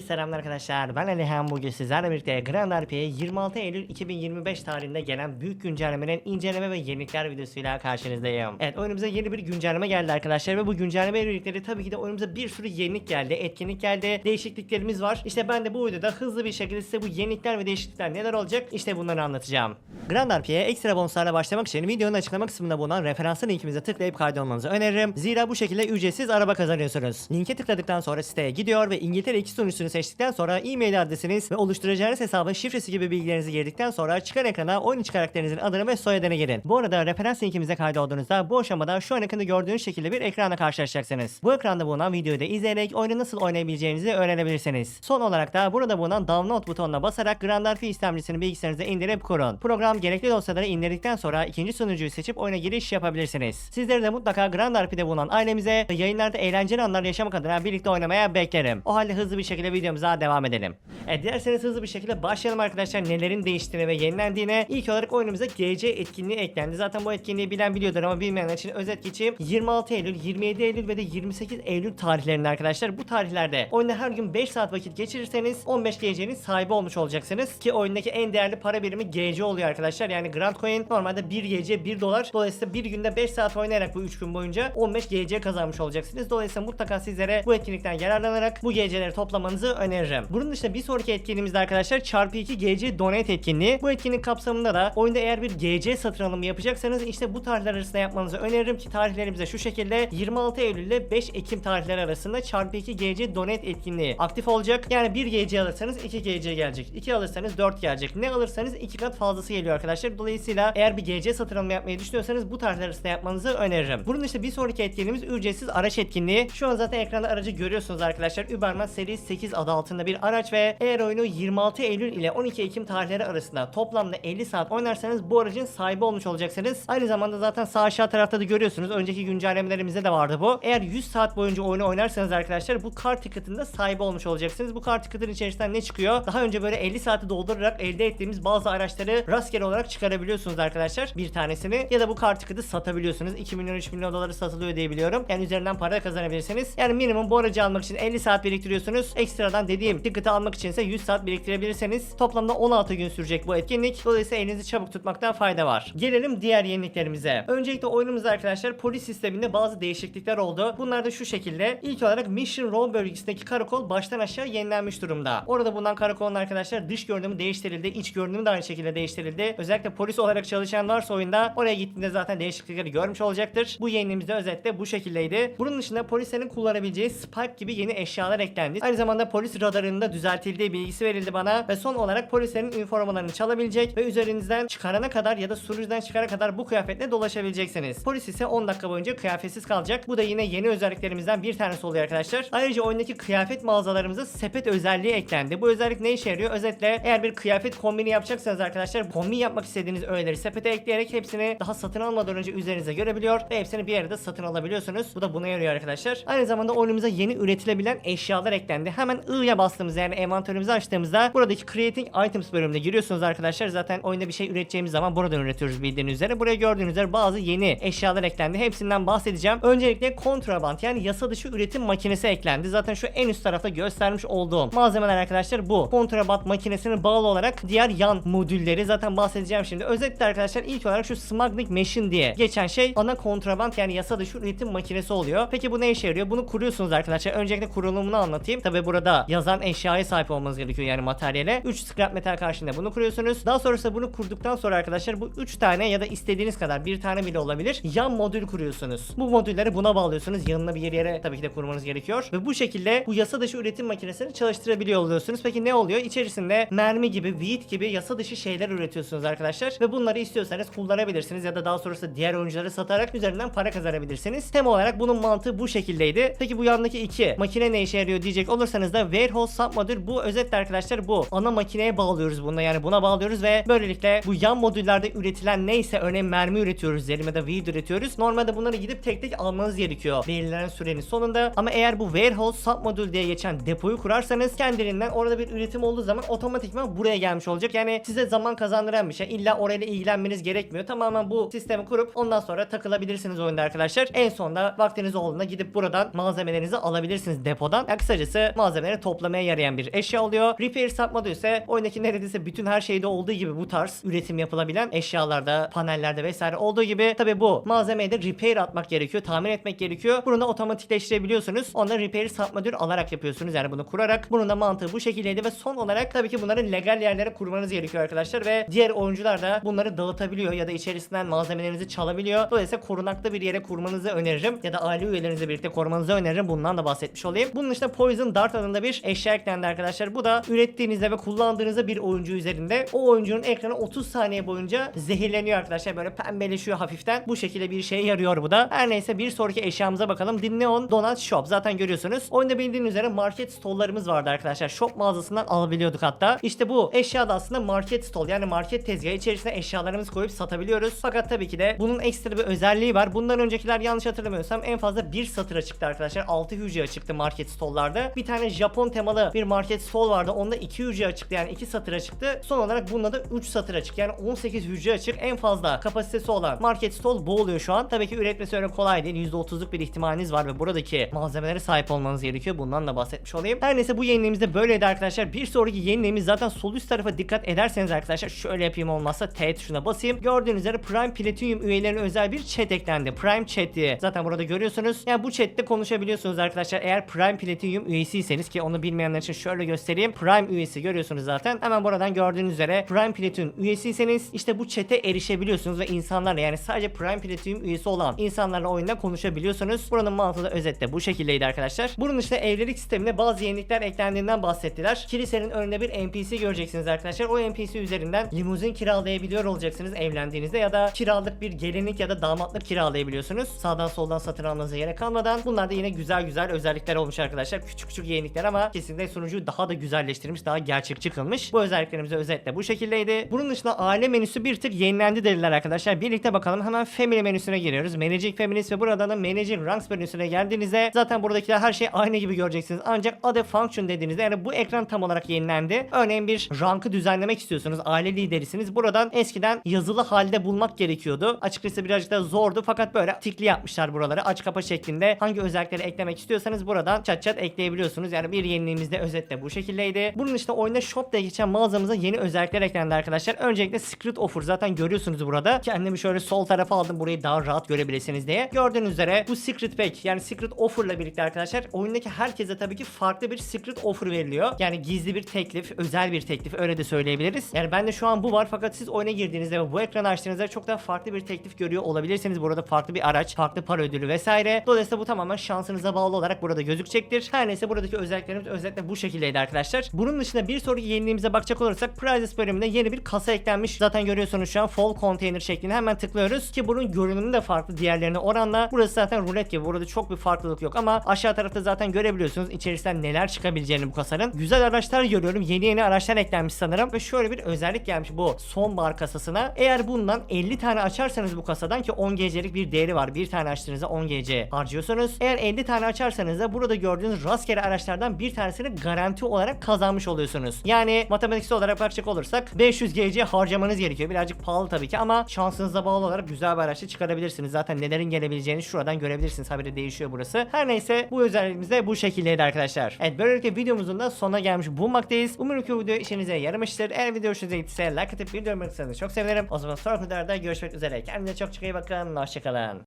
Herkese selamlar arkadaşlar. Ben Alihan bugün sizlerle birlikte Grand RP'ye 26 Eylül 2025 tarihinde gelen büyük güncellemenin inceleme ve yenilikler videosuyla karşınızdayım. Evet oyunumuza yeni bir güncelleme geldi arkadaşlar ve bu güncelleme de tabii ki de oyunumuza bir sürü yenilik geldi, etkinlik geldi, değişikliklerimiz var. İşte ben de bu videoda hızlı bir şekilde size bu yenilikler ve değişiklikler neler olacak işte bunları anlatacağım. Grand RP'ye ekstra bonuslarla başlamak için videonun açıklama kısmında bulunan referanslı linkimize tıklayıp kaydolmanızı öneririm. Zira bu şekilde ücretsiz araba kazanıyorsunuz. Linke tıkladıktan sonra siteye gidiyor ve İngiltere 2 sunucusunu seçtikten sonra e-mail adresiniz ve oluşturacağınız hesabın şifresi gibi bilgilerinizi girdikten sonra çıkan ekrana oyun içi karakterinizin adını ve soyadını girin. Bu arada referans linkimize kaydolduğunuzda bu aşamada şu an ekranda gördüğünüz şekilde bir ekranla karşılaşacaksınız. Bu ekranda bulunan videoyu da izleyerek oyunu nasıl oynayabileceğinizi öğrenebilirsiniz. Son olarak da burada bulunan download butonuna basarak Grand RP istemcisini bilgisayarınıza indirip kurun. Program gerekli dosyaları indirdikten sonra ikinci sunucuyu seçip oyuna giriş yapabilirsiniz. Sizleri de mutlaka Grand RP'de bulunan ailemize ve yayınlarda eğlenceli anlar yaşamak adına birlikte oynamaya beklerim. O halde hızlı bir şekilde videomuza devam edelim. E dilerseniz hızlı bir şekilde başlayalım arkadaşlar nelerin değiştiğine ve yenilendiğine. İlk olarak oyunumuza GC etkinliği eklendi. Zaten bu etkinliği bilen biliyordur ama bilmeyenler için özet geçeyim. 26 Eylül, 27 Eylül ve de 28 Eylül tarihlerinde arkadaşlar. Bu tarihlerde oyunda her gün 5 saat vakit geçirirseniz 15 GC'nin sahibi olmuş olacaksınız. Ki oyundaki en değerli para birimi GC oluyor arkadaşlar. Yani Grand Coin normalde 1 GC 1 dolar. Dolayısıyla bir günde 5 saat oynayarak bu 3 gün boyunca 15 GC kazanmış olacaksınız. Dolayısıyla mutlaka sizlere bu etkinlikten yararlanarak bu GC'leri toplamanızı öneririm. Bunun dışında bir sonraki etkinliğimizde arkadaşlar çarpı 2 GC donate etkinliği. Bu etkinlik kapsamında da oyunda eğer bir GC satın alımı yapacaksanız işte bu tarihler arasında yapmanızı öneririm ki tarihlerimize şu şekilde 26 Eylül ile 5 Ekim tarihleri arasında çarpı 2 GC donate etkinliği aktif olacak. Yani 1 GC alırsanız 2 GC gelecek. 2 alırsanız 4 gelecek. Ne alırsanız 2 kat fazlası geliyor arkadaşlar. Dolayısıyla eğer bir GC satın alımı yapmayı düşünüyorsanız bu tarihler arasında yapmanızı öneririm. Bunun işte bir sonraki etkinliğimiz ücretsiz araç etkinliği. Şu an zaten ekranda aracı görüyorsunuz arkadaşlar. Uberman Seri 8 adı altında bir araç ve eğer oyunu 26 Eylül ile 12 Ekim tarihleri arasında toplamda 50 saat oynarsanız bu aracın sahibi olmuş olacaksınız. Aynı zamanda zaten sağ aşağı tarafta da görüyorsunuz. Önceki güncellemelerimizde de vardı bu. Eğer 100 saat boyunca oyunu oynarsanız arkadaşlar bu kart ticket'ında sahibi olmuş olacaksınız. Bu kart ticket'ın içerisinden ne çıkıyor? Daha önce böyle 50 saati doldurarak elde ettiğimiz bazı araçları rastgele olarak çıkarabiliyorsunuz arkadaşlar. Bir tanesini ya da bu kart ticket'ı satabiliyorsunuz. 2 milyon 3 milyon doları satılıyor diye biliyorum. Yani üzerinden para kazanabilirsiniz. Yani minimum bu aracı almak için 50 saat biriktiriyorsunuz. Ekstradan dediğim ticket'ı almak için ise 100 saat biriktirebilirseniz toplamda 16 gün sürecek bu etkinlik. Dolayısıyla elinizi çabuk tutmakta fayda var. Gelelim diğer yeniliklerimize. Öncelikle oyunumuzda arkadaşlar polis sisteminde bazı değişiklikler oldu. Bunlar da şu şekilde. İlk olarak Mission Row bölgesindeki karakol baştan aşağı yenilenmiş durumda. Orada bulunan karakolun arkadaşlar dış görünümü değiştirildi. iç görünümü de aynı şekilde değiştirildi. Özellikle polis olarak çalışan varsa oyunda oraya gittiğinde zaten değişiklikleri görmüş olacaktır. Bu yenilimizde özetle bu şekildeydi. Bunun dışında polislerin kullanabileceği Spike gibi yeni eşyalar eklendi. Aynı zamanda polis radarının da düzeltildiği bilgisi verildi bana ve son olarak polislerin üniformalarını çalabilecek ve üzerinizden çıkarana kadar ya da sunucudan çıkana kadar bu kıyafetle dolaşabileceksiniz. Polis ise 10 dakika boyunca kıyafetsiz kalacak. Bu da yine yeni özelliklerimizden bir tanesi oluyor arkadaşlar. Ayrıca oyundaki kıyafet mağazalarımıza sepet özelliği eklendi. Bu özellik ne işe yarıyor? Özetle eğer bir kıyafet kombini yapacaksanız arkadaşlar kombin yapmak istediğiniz öğeleri sepete ekleyerek hepsini daha satın almadan önce üzerinize görebiliyor ve hepsini bir arada satın alabiliyorsunuz. Bu da buna yarıyor arkadaşlar. Aynı zamanda oyunumuza yeni üretilebilen eşyalar eklendi. Hemen I'ya bastığımız yani envanterimizi açtığımızda buradaki Creating Items bölümüne giriyorsunuz arkadaşlar. Zaten oyunda bir şey üreteceğimiz zaman buradan üretiyoruz bildiğiniz üzere. Buraya gördüğünüz üzere bazı yeni eşyalar eklendi. Hepsinden bahsedeceğim. Öncelikle kontraband yani yasa dışı üretim makinesi eklendi. Zaten şu en üst tarafta göstermiş olduğum malzemeler arkadaşlar bu. Kontraband makinesine bağlı olarak diğer yan modülleri zaten bahsedeceğim şimdi. Özetle arkadaşlar ilk olarak şu smuggling machine diye geçen şey ana kontraband yani yasa dışı üretim makinesi oluyor. Peki bu ne işe yarıyor? Bunu kuruyorsunuz arkadaşlar. Öncelikle kurulumunu anlatayım. Tabi burada yazan eşyaya sahip olmanız gerekiyor yani materyale. 3 scrap metal karşılığında bunu kuruyorsunuz. Daha sonrasında bunu kurduktan sonra arkadaşlar bu 3 tane ya da istediğiniz kadar bir tane bile olabilir. Yan modül kuruyorsunuz. Bu modülleri buna bağlıyorsunuz. Yanına bir yere tabii ki de kurmanız gerekiyor. Ve bu şekilde bu yasa dışı üretim makinesini çalıştırabiliyor oluyorsunuz. Peki ne oluyor? İçerisinde mermi gibi, weed gibi yasa dışı şeyler üretiyorsunuz arkadaşlar. Ve bunları istiyorsanız kullanabilirsiniz ya da daha sonrasında diğer oyuncuları satarak üzerinden para kazanabilirsiniz. Tem olarak bunun mantığı bu şekildeydi. Peki bu yandaki iki makine ne işe yarıyor diyecek olursanız da warehouse submodül bu özetle arkadaşlar bu. Ana makineye bağlıyoruz bunu yani buna bağlıyoruz ve böylelikle bu yan modüllerde üretilen neyse örneğin mermi üretiyoruz diyelim ya da weed üretiyoruz. Normalde bunları gidip tek tek almanız gerekiyor belirlenen sürenin sonunda. Ama eğer bu warehouse submodül diye geçen depoyu kurarsanız kendiliğinden orada bir üretim olduğu zaman otomatikman buraya gelmiş olacak. Yani size zaman kazandıran bir şey. İlla orayla ilgilenmeniz gerekmiyor. Tamamen bu sistemi kurup ondan sonra takılabilirsiniz oyunda arkadaşlar. En sonunda vaktiniz olduğunda gidip buradan malzemelerinizi alabilirsiniz depodan. Yani kısacası malzemeleri malzemeleri toplamaya yarayan bir eşya oluyor. Repair satmada ise oyundaki neredeyse bütün her şeyde olduğu gibi bu tarz üretim yapılabilen eşyalarda, panellerde vesaire olduğu gibi tabi bu malzemeye de repair atmak gerekiyor, tamir etmek gerekiyor. Bunu da otomatikleştirebiliyorsunuz. Ondan repair satma dür alarak yapıyorsunuz. Yani bunu kurarak. Bunun da mantığı bu şekildeydi ve son olarak tabii ki bunları legal yerlere kurmanız gerekiyor arkadaşlar ve diğer oyuncular da bunları dağıtabiliyor ya da içerisinden malzemelerinizi çalabiliyor. Dolayısıyla korunaklı bir yere kurmanızı öneririm ya da aile üyelerinizle birlikte korumanızı öneririm. Bundan da bahsetmiş olayım. Bunun dışında Poison Dart adında bir eşya eklendi arkadaşlar. Bu da ürettiğinizde ve kullandığınızda bir oyuncu üzerinde o oyuncunun ekranı 30 saniye boyunca zehirleniyor arkadaşlar. Böyle pembeleşiyor hafiften. Bu şekilde bir şeye yarıyor bu da. Her neyse bir sonraki eşyamıza bakalım. Neon Donut Shop. Zaten görüyorsunuz. Oyunda bildiğiniz üzere market stollarımız vardı arkadaşlar. Shop mağazasından alabiliyorduk hatta. İşte bu eşya da aslında market stol yani market tezgahı içerisine eşyalarımızı koyup satabiliyoruz. Fakat tabii ki de bunun ekstra bir özelliği var. Bundan öncekiler yanlış hatırlamıyorsam en fazla bir satıra çıktı arkadaşlar. 6 hücre çıktı market stollarda. Bir tane Japon temalı bir market stol vardı. Onda 2 hücre çıktı yani 2 satıra çıktı. Son olarak bunda da 3 satıra çıktı. Yani 18 hücre açık. En fazla kapasitesi olan market stol bu oluyor şu an. Tabii ki üretmesi öyle kolay değil. %30'luk bir ihtimaliniz var ve buradaki malzemelere sahip olmanız gerekiyor. Bundan da bahsetmiş olayım. Her neyse bu yeniliğimizde böyleydi arkadaşlar. Bir sonraki yeniliğimiz zaten sol üst tarafa dikkat ederseniz arkadaşlar şöyle yapayım olmazsa T tuşuna basayım. Gördüğünüz üzere Prime Platinum üyelerine özel bir chat eklendi. Prime Chat diye. Zaten burada görüyorsunuz. Yani bu chatte konuşabiliyorsunuz arkadaşlar. Eğer Prime Platinum üyesiyseniz ki onu bilmeyenler için şöyle göstereyim. Prime üyesi görüyorsunuz zaten. Hemen buradan gördüğünüz üzere Prime Platinum üyesiyseniz işte bu chat'e erişebiliyorsunuz ve insanlarla yani sadece Prime Platinum üyesi olan insanlarla oyunda konuşabiliyorsunuz. Buranın mantığı da özetle bu şekildeydi arkadaşlar. Bunun dışında evlilik sistemine bazı yenilikler eklendiğinden bahsettiler. Kilisenin önünde bir NPC göreceksiniz arkadaşlar. O NPC üzerinden limuzin kiralayabiliyor olacaksınız evlendiğinizde ya da kiralık bir gelinlik ya da damatlık kiralayabiliyorsunuz. Sağdan soldan satın almanıza gerek kalmadan. Bunlar da yine güzel güzel özellikler olmuş arkadaşlar. Küçük küçük yenilikler ama kesinlikle sunucuyu daha da güzelleştirmiş, daha gerçekçi kılmış. Bu özelliklerimiz özetle bu şekildeydi. Bunun dışında aile menüsü bir tık yenilendi dediler arkadaşlar. Birlikte bakalım hemen family menüsüne giriyoruz. Managing Families ve burada da Managing Ranks menüsüne geldiğinizde zaten buradakiler her şey aynı gibi göreceksiniz. Ancak add function dediğinizde yani bu ekran tam olarak yenilendi. Örneğin bir rankı düzenlemek istiyorsunuz. Aile liderisiniz. Buradan eskiden yazılı halde bulmak gerekiyordu. Açıkçası birazcık da zordu fakat böyle tikli yapmışlar buraları. Aç kapa şeklinde hangi özellikleri eklemek istiyorsanız buradan çat çat ekleyebiliyorsunuz. Yani bir yeniliğimiz de özetle bu şekildeydi. Bunun dışında oyunda shop diye geçen mağazamıza yeni özellikler eklendi arkadaşlar. Öncelikle secret offer zaten görüyorsunuz burada. Kendimi şöyle sol tarafa aldım burayı daha rahat görebilirsiniz diye. Gördüğünüz üzere bu secret pack yani secret offer ile birlikte arkadaşlar oyundaki herkese tabii ki farklı bir secret offer veriliyor. Yani gizli bir teklif, özel bir teklif öyle de söyleyebiliriz. Yani bende şu an bu var fakat siz oyuna girdiğinizde ve bu ekranı açtığınızda çok daha farklı bir teklif görüyor olabilirsiniz. Burada farklı bir araç, farklı para ödülü vesaire. Dolayısıyla bu tamamen şansınıza bağlı olarak burada gözükecektir. Her neyse buradaki özelliklerimiz özetle bu şekildeydi arkadaşlar. Bunun dışında bir sonraki yeniliğimize bakacak olursak Prizes bölümünde yeni bir kasa eklenmiş. Zaten görüyorsunuz şu an Fall Container şeklinde hemen tıklıyoruz ki bunun görünümü de farklı diğerlerine oranla. Burası zaten rulet gibi. Burada çok bir farklılık yok ama aşağı tarafta zaten görebiliyorsunuz içerisinden neler çıkabileceğini bu kasanın. Güzel araçlar görüyorum. Yeni yeni araçlar eklenmiş sanırım ve şöyle bir özellik gelmiş bu sonbahar kasasına. Eğer bundan 50 tane açarsanız bu kasadan ki 10 gecelik bir değeri var. Bir tane açtığınızda 10 gece harcıyorsunuz. Eğer 50 tane açarsanız da burada gördüğünüz rastgele araçlardan bir tanesini garanti olarak kazanmış oluyorsunuz. Yani matematiksel olarak bakacak olursak 500 gece harcamanız gerekiyor. Birazcık pahalı tabii ki ama şansınıza bağlı olarak güzel bir araçla çıkarabilirsiniz. Zaten nelerin gelebileceğini şuradan görebilirsiniz. Haberi değişiyor burası. Her neyse bu özelliğimiz de bu şekildeydi arkadaşlar. Evet böylelikle videomuzun da sonuna gelmiş bulunmaktayız. Umarım ki bu video işinize yaramıştır. Eğer video hoşunuza gittiyse like atıp video beğenmeyi çok sevinirim. O zaman sonraki videolarda görüşmek üzere. Kendinize çok çok iyi bakın. Hoşçakalın.